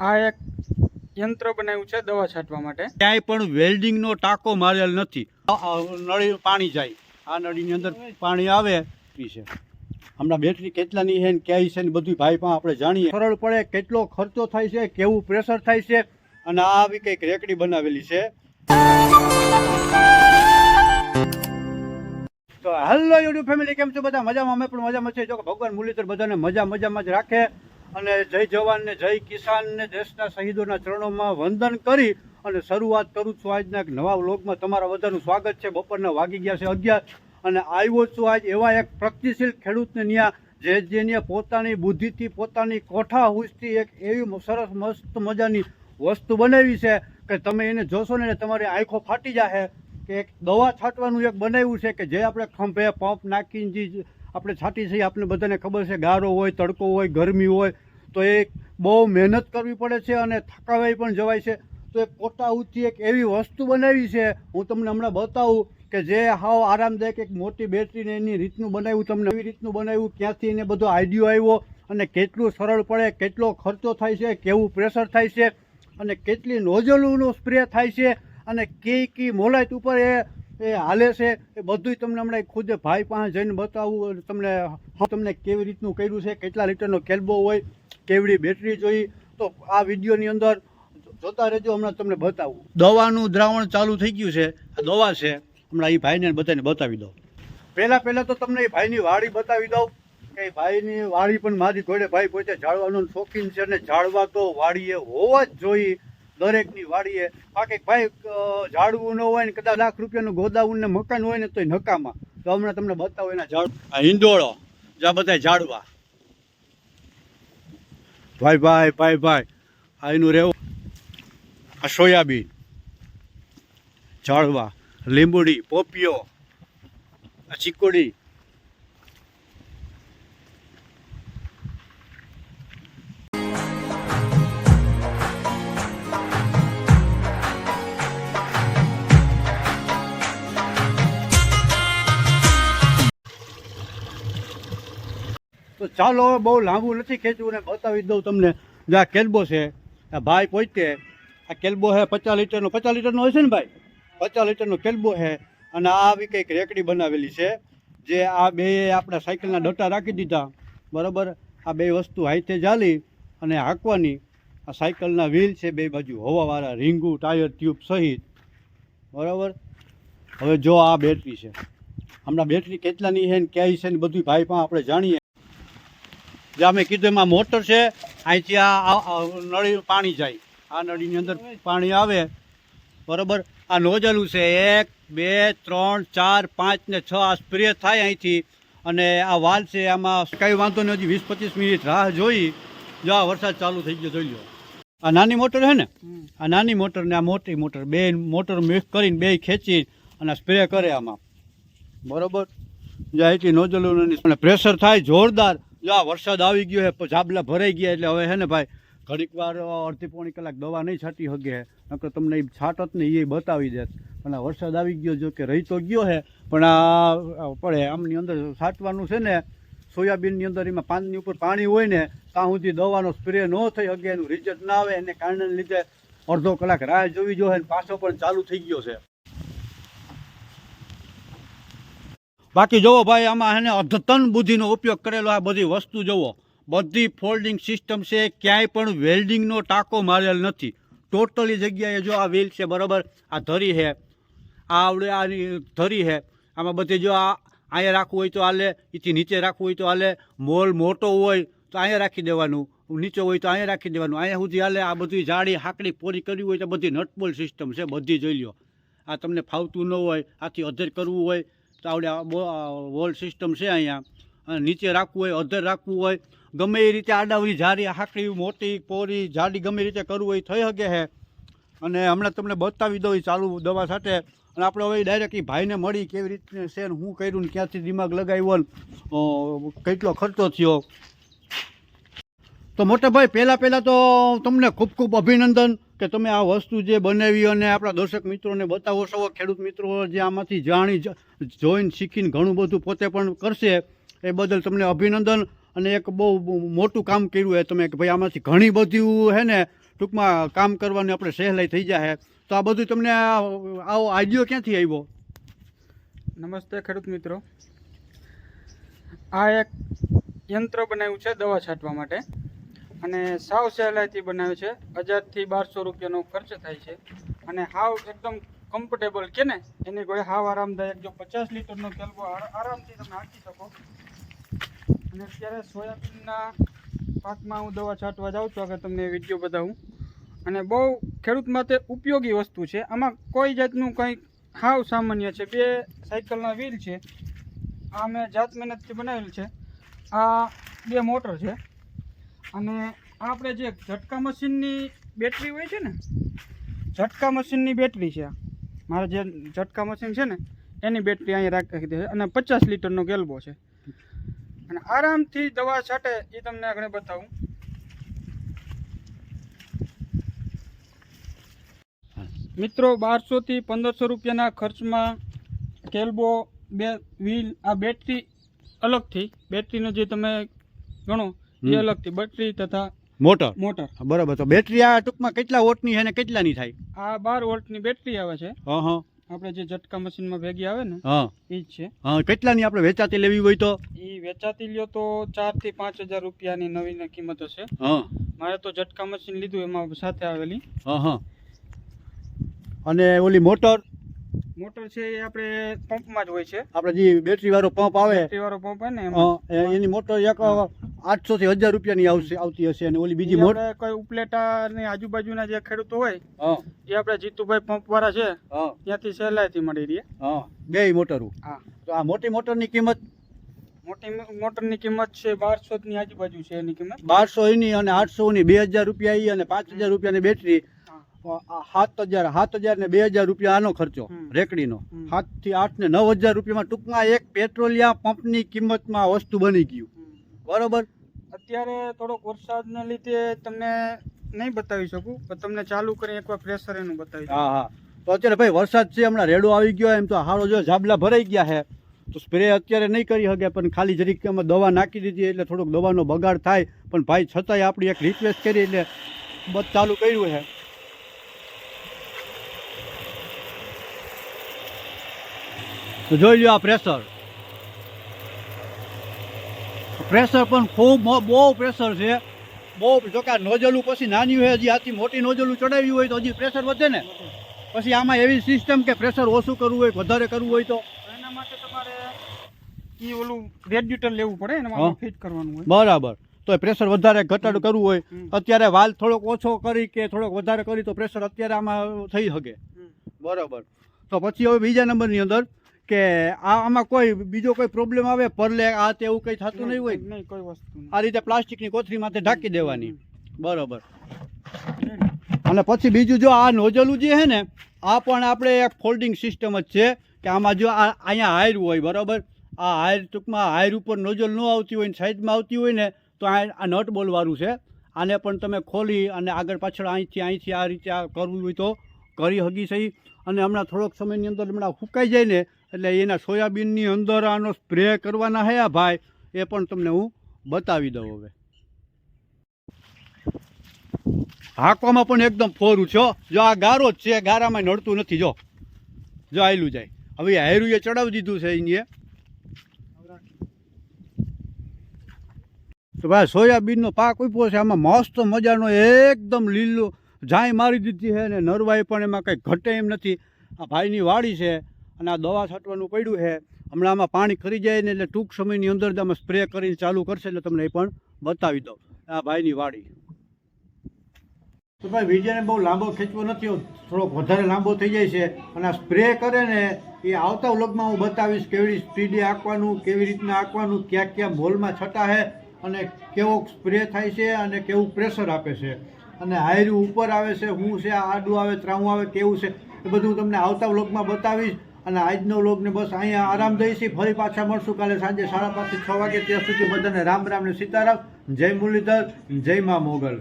આ એક યંત્ર બનાવ્યું છે દવા છાંટવા માટે. ક્યાંય પણ વેલ્ડિંગનો ટાંકો મારેલ નથી. નળી પાણી જાય. આ નળીની અંદર પાણી આવે. છે. હમણાં બેટરી કેટલાની છે ક્યાંય છે ને બધું ભાઈ પણ આપણે જાણીએ. સરળ પડે કેટલો ખર્ચો થાય છે, કેવું પ્રેશર થાય છે, અને આવી કંઈક રેકડી બનાવેલી છે. તો હેલો યુટ્યુબ ફેમિલી કેમ છો બધા? મજામાં? અમે પણ મજામાં છે જો ભગવાન મુરલીધર બધાને મજા મજામાં જ રાખે. અને જય જવાન ને જય કિસાન ને દેશના શહીદોના ચરણોમાં વંદન કરી અને શરૂઆત કરું છું આજના એક નવા વ્લોગમાં. તમારા બધાનું સ્વાગત છે. બપોરના વાગી ગયા છે અગિયાર અને આવ્યો છું આજ એવા એક પ્રગતિશીલ ખેડૂતને ત્યાં જે જેને પોતાની બુદ્ધિથી, પોતાની કોઠા હુસથી એક એવી સરસ મસ્ત મજાની વસ્તુ બનાવી છે કે તમે એને જોશો ને તમારી આંખો ફાટી જશે કે એક દવા છાંટવાનું એક બનાવ્યું છે કે જે આપણે ખંભે પંપ નાખીને જે આપણે છાંટી છીએ આપણે બધાને ખબર છે ગારો હોય, તડકો હોય, ગરમી હોય તો એ બહુ મહેનત કરવી પડે છે અને થકાવાઈ પણ જવાય છે. તો એ પોતાઉથી એક એવી વસ્તુ બનાવી છે, હું તમને હમણાં બતાવું કે જે હાવ આરામદાયક એક મોટી બેટરીને એની રીતનું બનાવ્યું, તમને એવી રીતનું બનાવ્યું, ક્યાંથી એને બધો આઈડિયો આવ્યો અને કેટલું સરળ પડે, કેટલો ખર્ચો થાય છે, કેવું પ્રેશર થાય છે અને કેટલી નોઝલોનો સ્પ્રે થાય છે અને કઈ કઈ મોલાઈટ ઉપર એ એ હાલે છે, એ બધુંય તમને હમણાં ખુદ ભાઈ પાસે જઈને બતાવું અને તમને તમને કેવી રીતનું કર્યું છે, કેટલા લીટરનો કેલ્બો હોય કેવડી બેટરી જોઈ તો આ વિડીયોની અંદર જોતા રહેજો હમણાં તમને બતાવું. દવાનું દ્રાવણ ચાલુ થઈ ગયું છે આ દવા છે હમણાં એ ભાઈને બધાને બતાવી દઉં. પહેલાં પહેલાં તો તમને એ ભાઈની વાડી બતાવી દઉં કે એ ભાઈની વાડી પણ મારી જોડે ભાઈ પોતે ઝાડવાનો શોખીન છે અને ઝાડવા તો વાડીએ હોવા જ જોઈએ દરેકની વાડીએ. બાકી ભાઈ ઝાડવું ન હોય ને કદાચ લાખ રૂપિયાનું ગોદાઉન ને મકાન હોય ને તો નકામાં. તો હમણાં તમને બતાવો એના ઝાડ આ હિંડોળો જ્યાં બધા ઝાડવા ભાઈ ભાઈ ભાઈ ભાઈ. આ એનું રહેવું. આ સોયાબીન. જાળવા. લીંબુડી પોપિયો આ ચીકોડી. તો ચાલો હવે બહુ લાંબુ નથી ખેંચવું ને બતાવી દઉં તમને. જે આ કેલ્બો છે, આ ભાઈ પોતે આ કેલ્બો છે પચાસ લીટરનો પચાસ લીટરનો હશે ને ભાઈ? પચાસ લીટરનો કેલ્બો છે અને આ આવી કંઈક રેકડી બનાવેલી છે, જે આ બે આપણા સાયકલના ડટા રાખી દીધા. બરાબર? આ બે વસ્તુ હાઈતે જાલી અને હાંકવાની. આ સાયકલના વ્હીલ છે બે બાજુ, હવાવાળા, રીંગુ, ટાયર ટ્યુબ સહિત. બરાબર? હવે જો આ બેટરી છે. હમણાં બેટરી કેટલાની છે ને ક્યાંય છે ને બધું ભાઈ પણ આપણે જાણીએ. જે અમે કીધું એમાં મોટર છે અહીંથી આ નળી પાણી જાય. આ નળીની અંદર પાણી આવે. બરાબર? આ નોઝલું છે. એક બે ત્રણ ચાર પાંચ ને છ આ સ્પ્રે થાય અહીંથી. અને આ વાલ છે આમાં કંઈ વાંધો નહીં હજી વીસ પચીસ મિનિટ રાહ જોઈ. જો આ વરસાદ ચાલુ થઈ ગયો જોઈ લો. આ નાની મોટર છે ને? આ નાની મોટર ને આ મોટી મોટર. બે મોટર મિક્સ કરીને બે ખેંચી અને સ્પ્રે કરે આમાં. બરાબર? જે અહીંથી નોઝલું પ્રેશર થાય જોરદાર. જો વરસાદ આવી ગયો છે ઝાબલા ભરાઈ ગયા એટલે હવે હે ને ભાઈ, ઘડીક વાર અડધી પોણી કલાક દવા નહીં છાંટી શકે નકર તમને એ છાંટત ને એ બતાવી દેત. પણ આ વરસાદ આવી ગયો, જો કે રહી તો ગયો છે, પણ આ પડે આમની અંદર છાંટવાનું છે ને, સોયાબીનની અંદર એમાં પાનની ઉપર પાણી હોય ને, ત્યાં સુધી દવાનો સ્પ્રે ન થઈ શકે એનું રિઝલ્ટ ના આવે, એને કારણે લીધે અડધો કલાક રાહ જોવી જોઈએ પાછો પણ ચાલુ થઈ ગયો છે. બાકી જુઓ ભાઈ, આમાં એને અદ્યતન બુદ્ધિનો ઉપયોગ કરેલો આ બધી વસ્તુ જુઓ બધી ફોલ્ડિંગ સિસ્ટમ છે, ક્યાંય પણ વેલ્ડિંગનો ટાંકો મારેલ નથી. ટોટલી જગ્યાએ જો આ વ્હીલ છે, બરાબર? આ ધરી છે. આ આવડે, આની ધરી છે. આમાં બધી જો આ અહીંયા રાખવું હોય તો આલે એથી નીચે રાખવું હોય તો આલે મોલ મોટો હોય તો અહીંયા રાખી દેવાનું. નીચે હોય તો અહીંયા રાખી દેવાનું. અહીંયા સુધી હાલે, આ બધી જાડી હાકડી પોરી કરવી હોય તો બધી નટબોલ સિસ્ટમ છે, બધી જોઈ લો આ તમને ફાવતું ન હોય, આથી અધર કરવું હોય તો આ બો- આ વોલ સિસ્ટમ છે અહીંયા. અને નીચે રાખવું હોય, અધર રાખવું હોય, ગમે એ રીતે આડાવડી જાડી હાકડી, મોટી, પોરી, જાડી ગમે રીતે કરવું હોય, થઈ શકે છે. અને હમણાં તમને બતાવી દઉં ચાલુ દવા સાથે. અને આપણે હવે ડાયરેક્ટ એ ભાઈને મળી કેવી રીતે છે હું કર્યું ને ક્યાંથી દિમાગ લગાવ્યો કેટલો ખર્ચો થયો. તો મોટા ભાઈ પહેલાં પહેલાં તો તમને ખૂબ ખૂબ અભિનંદન કે તમે આ વસ્તુ જે બનાવી અને આપણા દર્શક મિત્રોને બતાવો છો, ખેડૂત મિત્રો જે આમાંથી જાણી જોઈને શીખીને ઘણું બધું પોતે પણ કરશે, એ બદલ તમને અભિનંદન. અને એક બહુ મોટું કામ કર્યું હે તમે કે ભાઈ આમાંથી ઘણી બધી હે ને ટૂંકમાં કામ કરવાની આપણે સહેલાઈ થઈ જાય તો આ બધું તમને આવો આઈડિયો ક્યાંથી આવ્યો? નમસ્તે ખેડૂત મિત્રો. આ એક યંત્ર બનાવ્યું છે દવા છાંટવા માટે. અને સાવ સહેલાઈથી બનાવ્યું છે. હજારથી બારસો રૂપિયાનો ખર્ચ થાય છે. અને હાવ એકદમ કમ્ફર્ટેબલ કે ને? એની કોઈ હાવ આરામદાયક જો પચાસ લીટરનો કેલ્બો આરામથી તમે હાંકી શકો. અને અત્યારે સોયાબીનના પાકમાં હું દવા છાંટવા જાઉં છું. આગળ તમને વીડિયો બતાવું. અને બહુ ખેડૂત માટે ઉપયોગી વસ્તુ છે. આમાં કોઈ જાતનું કંઈ હાવ સામાન્ય છે. બે સાયકલના વ્હીલ છે. આ મેં જાત મહેનતથી બનાવેલ છે. આ બે મોટર છે. અને આપણે જે ઝટકા મશીનની બેટરી હોય છે ને, ઝટકા મશીનની બેટરી છે. મારે જે ઝટકા મશીન છે ને, એની બેટરી અહીંયા રાખી દે છે અને પચાસ લીટરનો ગેલબો છે. અને આરામથી દવા છાંટે એ તમને આગળ બતાવું. મિત્રો, બારસોથી પંદરસો રૂપિયાના ખર્ચમાં કેલ્બો બે વ્હીલ, આ બેટરી અલગથી, બેટરીનો જે તમે ગણો એ અલગથી બેટરી તથા મોટર? મોટર. બરાબર. તો બેટરી આ ટૂંકમાં કેટલા વોટની છે ને કેટલાની થાય? આ બાર વોલ્ટની બેટરી આવે છે. હા હા. આપણે જે ઝટકા મશીનમાં ભેગી આવે ને હા. એ જ છે. હા કેટલાની આપણે વેચાતી લેવી હોય તો? એ વેચાતી લ્યો તો ચારથી પાંચ હજાર રૂપિયાની નવીન કિંમત હશે. હા. મારે તો ઝટકા મશીન લીધું એમાં સાથે આવેલી. હા હા. અને ઓલી મોટર? મોટર છે એ આપણે પંપમાં જ હોય છે. આપણે જે બેટરી વાળો પંપ આવે બેટરી વાળો પંપ હોય ને એની મોટર એક આઠસો થી હજાર રૂપિયાની આવશે આવતી હશે અને ઓલી બીજી મોટર કોઈ ઉપલેટા ને આજુબાજુના જે ખેડૂતો હોય એ આપણે જીતુભાઈ પંપ વાળા છે હા. ત્યાંથી સહેલાઈથી મળી રહી. હા બે મોટરો. હા. તો આ મોટી મોટરની કિંમત? મોટી મોટરની કિંમત છે બારસો ની આજુબાજુ છે એની કિંમત. બારસો એની અને આઠસો ની બે હજાર રૂપિયા અને પાંચ હજાર રૂપિયાની બેટરી સાત હજાર સાત હજાર ને બે હજાર રૂપિયા આનો ખર્ચો રેકડીનો. સાતથી આઠ ને નવ હજાર રૂપિયામાં ટૂંકમાં એક પેટ્રોલિયમ પંપની કિંમતમાં વસ્તુ બની ગયું. બરોબર? અત્યારે થોડોક વરસાદના લીધે તમને નહીં બતાવી શકું પણ તમને ચાલુ કરી એકવાર પ્રેશર એનું બતાવી હા હા. તો અત્યારે ભાઈ વરસાદ છે હમણાં રેડો આવી ગયો એમ તો હારો જો ઝાબલા ભરાઈ ગયા છે. તો સ્પ્રે અત્યારે નહીં કરી શકે પણ ખાલી જરીક અમે દવા નાખી દીધી એટલે થોડોક દવાનો બગાડ થાય. પણ ભાઈ છતાંય આપણી એક રિક્વેસ્ટ કરી એટલે બધ ચાલુ કર્યું છે. તો જોઈ લ્યો આ પ્રેશર પ્રેશર પણ ખૂબ બહુ પ્રેશર છે. બહુ જો કે આ નોઝલું પછી નાની હોય હજી આથી મોટી નોઝલું ચડાવ્યું હોય તો હજી પ્રેશર વધે ને. પછી આમાં એવી સિસ્ટમ કે પ્રેશર ઓછું કરવું હોય વધારે કરવું હોય તો. એના માટે તમારે એ ઓલું રેડ્યુટર લેવું પડે એમાં ફિટ કરવાનું હોય. બરાબર. તો પ્રેશર વધારે ઘટાડો કરવું હોય. અત્યારે વાલ થોડોક ઓછો કરી કે થોડોક વધારે કરી તો પ્રેશર અત્યારે આમાં થઈ શકે. બરાબર. તો પછી હવે બીજા નંબરની અંદર કે આમાં કોઈ બીજો કોઈ પ્રોબ્લેમ આવે પરલે આ તે એવું કંઈ થતું નહીં હોય. નહીં કોઈ વસ્તુ આ રીતે પ્લાસ્ટિકની કોથળી માથે ઢાંકી દેવાની. બરાબર. અને પછી બીજું જો આ નોઝલું જે છે ને આ પણ આપણે એક ફોલ્ડિંગ સિસ્ટમ જ છે કે આમાં જો આ અહીંયા હાયર હોય બરાબર? આ હાયર ટૂંકમાં હાયર ઉપર નોઝલ ન આવતી હોય ને સાઈડમાં આવતી હોય ને તો આ આ નટ બોલવાળું છે. આને પણ તમે ખોલી અને આગળ પાછળ અહીંથી અહીંથી આ રીતે આ કરવું હોય તો કરી હગી સહી. અને હમણાં થોડોક સમયની અંદર હમણાં ફૂંકાઈ જાય ને એટલે એના સોયાબીનની અંદર આનો સ્પ્રે કરવાના હે આ ભાઈ, એ પણ તમને હું બતાવી દઉં હવે. હાંકવામાં પણ એકદમ ફોરું છો જો આ ગારો જ છે ગારામાં નડતું નથી, જો. જો આયલું જાય. હવે હાયરું એ ચડાવી દીધું છે એને તો ભાઈ, સોયાબીનનો પાક ઊભો છે. આમાં મસ્ત મજાનો એકદમ લીલો જાય મારી દીધી છે અને નરવાઈ પણ એમાં કંઈ ઘટે એમ નથી. આ ભાઈની વાડી છે. અને આ દવા છાંટવાનું પડ્યું છે હમણાં આમાં પાણી ખરી જાય ને એટલે ટૂંક સમયની અંદર જ આમાં સ્પ્રે કરીને ચાલુ કરશે એટલે તમને એ પણ બતાવી દઉં. આ ભાઈની વાડી. તો ભાઈ વીજળીને બહુ લાંબો ખેંચવો નથી થોડોક વધારે લાંબો થઈ જાય છે અને આ સ્પ્રે કરે ને એ આવતા વ્લોગમાં હું બતાવીશ કેવી સ્પીડે આંકવાનું, કેવી રીતના આંકવાનું, ક્યાં ક્યાં મોલમાં છટા છે અને કેવો સ્પ્રે થાય છે અને કેવું પ્રેશર આપે છે. અને હાયરું ઉપર આવે છે, હું છે, આડું આવે ત્રાવું આવે, કેવું છે, એ બધું તમને આવતા વ્લોગમાં બતાવીશ. અને આજનો લોકને બસ અહીંયા આરામ દઈશી ફરી પાછા મળશું કાલે સાંજે સાડા પાંચથી છ વાગે. ત્યાં સુધી બધાને રામ રામ ને સીતારામ. જય મુરલીધર, જય મા મોગલ.